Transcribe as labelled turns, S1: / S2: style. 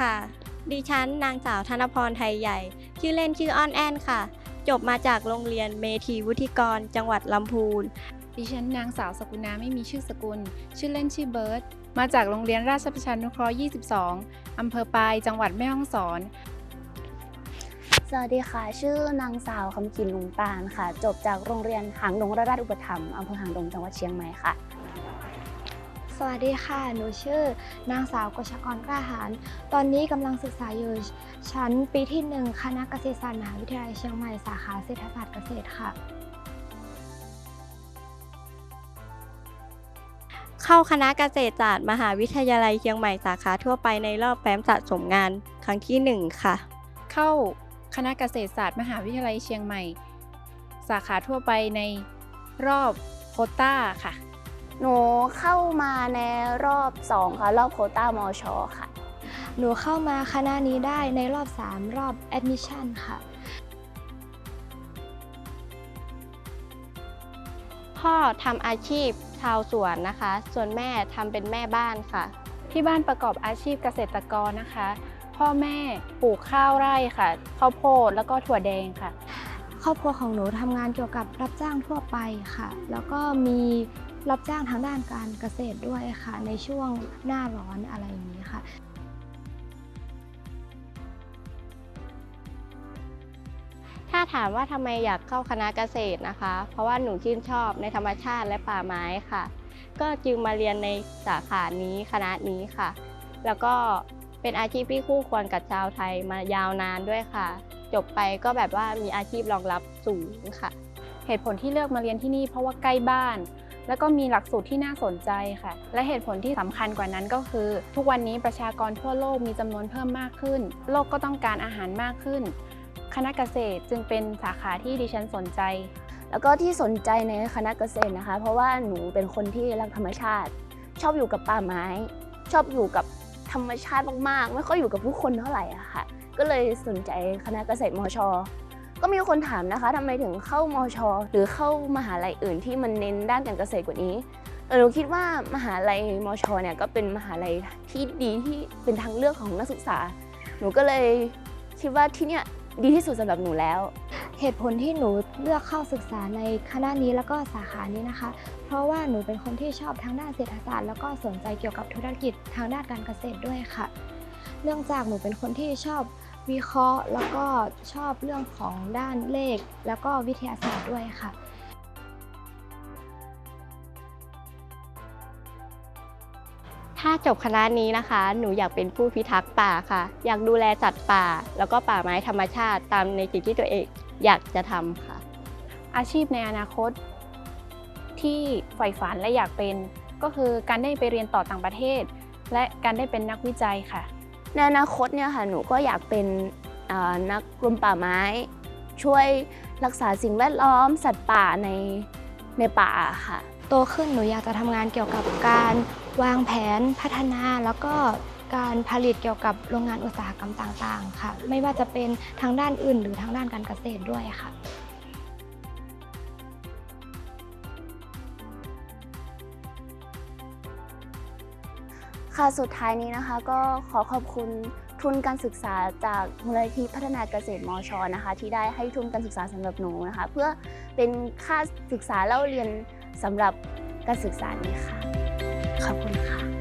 S1: ค่ะ ดิฉันนางสาวธนพรไทยใหญ่ ชื่อเล่นชื่ออ้อนแอนค่ะ จบมาจากโรงเรียนเมธีวุฒิกร จังหวัดลำพูน
S2: ดิฉันนางสาวสกุณาไม่มีชื่อสกุล ชื่อเล่นชื่อเบิร์ตมาจากโรงเรียนราชประชานุเคราะห์ 22 อำเภอปาย จังหวัดแม่ฮ่องสอน
S3: สวัสดีค่ะ ชื่อนางสาวคำกินลุงปานค่ะ จบจากโรงเรียนหางดงราชอุปถัมภ์อำเภอหางดงจังหวัดเชียงใหม่ค่ะ
S4: ส วัสดีค่ะ หนูชื่อ นางสาวกชกรกล้าหาร ตอนนี้กำลังศึกษาอยู่ชั้นปีที่หนึ่งคณะเกษตรศาสตร์มหาวิทยาลัยเชียงใหม่สาขาเศรษฐศาสตร์เกษตรค่ะ
S1: เข้าคณะเกษตรศาสตร์มหาวิทยาลัยเชียงใหม่สาขาทั่วไปในรอบแฟ้มสะสมงานครั้งที่ 1 ค่ะ
S2: เข้าคณะเกษตรศาสตร์มหาวิทยาลัยเชียงใหม่ สาขาทั่วไปในรอบโควต้าค่ะ
S3: หนูเข้ามาในรอบ 2 ค่ะ รอบโควต้ามอชอค่ะ
S4: หนูเข้ามาคณะนี้ได้ในรอบ 3 รอบ admission ค่ะ
S1: พ่อทำอาชีพชาวสวนนะคะ ส่วนแม่ทำเป็นแม่บ้านค่ะ
S2: ที่บ้านประกอบอาชีพเกษตรกรนะคะ พ่อแม่ปลูกข้าวไร่ค่ะข้าวโพดแล้วก็ถั่วแดงค่ะ
S4: ครอบครัวของหนูทำงานเกี่ยวกับรับจ้างทั่วไปค่ะ แล้วก็มี รับจ้างทางด้านการเกษตรด้วยค่ะ ในช่วงหน้าร้อนอะไรอย่างนี้ค่ะ
S1: ถ้าถามว่าทำไมอยากเข้าคณะเกษตรนะคะ เพราะว่าหนูชื่นชอบในธรรมชาติและป่าไม้ค่ะ ก็จึงมาเรียนในสาขานี้คณะนี้ค่ะ แล้วก็เป็นอาชีพที่คู่ควรกับชาวไทยมายาวนานด้วยค่ะ จบไปก็แบบว่ามีอาชีพรองรับสูงค่ะ
S2: เหตุผลที่เลือกมาเรียนที่นี่เพราะว่าใกล้บ้าน แล้วก็มีหลักสูตรที่น่าสนใจค่ะ และเหตุผลที่สำคัญกว่านั้นก็คือ ทุกวันนี้ประชากรทั่วโลกมีจำนวนเพิ่มมากขึ้น โลกก็ต้องการอาหารมากขึ้น คณะเกษตรจึงเป็นสาขาที่ดิฉันสนใจ
S3: แล้วก็ที่สนใจในคณะเกษตรนะคะ เพราะว่าหนูเป็นคนที่รักธรรมชาติ ชอบอยู่กับป่าไม้ ชอบอยู่กับธรรมชาติมากๆ ไม่ค่อยอยู่กับผู้คนเท่าไหร่อะค่ะ ก็เลยสนใจคณะเกษตรมช ก็มีคนถามนะคะทำไมถึงเข้ามอชหรือเข้ามหาลัยอื่นที่มันเน้นด้านการเกษตรกว่านี้หนูคิดว่ามหาลัยมอชเนี่ยก็เป็นมหาลัยที่ดีที่เป็นทางเลือกของนักศึกษา หนูก็เลยคิดว่าที่เนี่ยดีที่สุดสำหรับหนูแล้ว
S4: เหตุผลที่หนูเลือกเข้าศึกษาในคณะนี้แล้วก็สาขานี้นะคะ เพราะว่าหนูเป็นคนที่ชอบทางด้านเศรษฐศาสตร์แล้วก็สนใจเกี่ยวกับธุรกิจทางด้านการเกษตรด้วยค่ะ เนื่องจากหนูเป็นคนที่ชอบ วิเคราะห์ แล้วก็ชอบเรื่องของด้านเลข แล้วก็วิทยาศาสตร์ด้วยค่ะ
S1: ถ้าจบคณะนี้นะคะ หนูอยากเป็นผู้พิทักษ์ป่าค่ะ อยากดูแลสัตว์ป่า แล้วก็ป่าไม้ธรรมชาติตามในสิ่งที่ตัวเองอยากจะทำค่ะ
S2: อาชีพในอนาคต ที่ใฝ่ฝันและอยากเป็น ก็คือการได้ไปเรียนต่อต่างประเทศ และการได้เป็นนักวิจัยค่ะ
S3: ในอนาคตเนี่ยค่ะหนูก็อยากเป็นนักกรมป่าไม้ ช่วยรักษาสิ่งแวดล้อมสัตว์ป่าในในป่าค่ะ
S4: โตขึ้นหนูอยากจะทำงานเกี่ยวกับการวางแผนพัฒนาแล้วก็การผลิตเกี่ยวกับโรงงานอุตสาหกรรมต่างๆ ค่ะ ไม่ว่าจะเป็นทางด้านอื่นหรือทางด้านการเกษตรด้วยค่ะ
S3: ค่ะสุดท้ายนี้นะคะก็ขอขอบคุณทุนการศึกษาจากมูลนิธิพัฒนาเกษตรมชนะคะ ที่ได้ให้ทุนการศึกษาสำหรับหนูนะคะ เพื่อเป็นค่าศึกษาเล่าเรียนสำหรับการศึกษานี้ค่ะ ขอบคุณค่ะ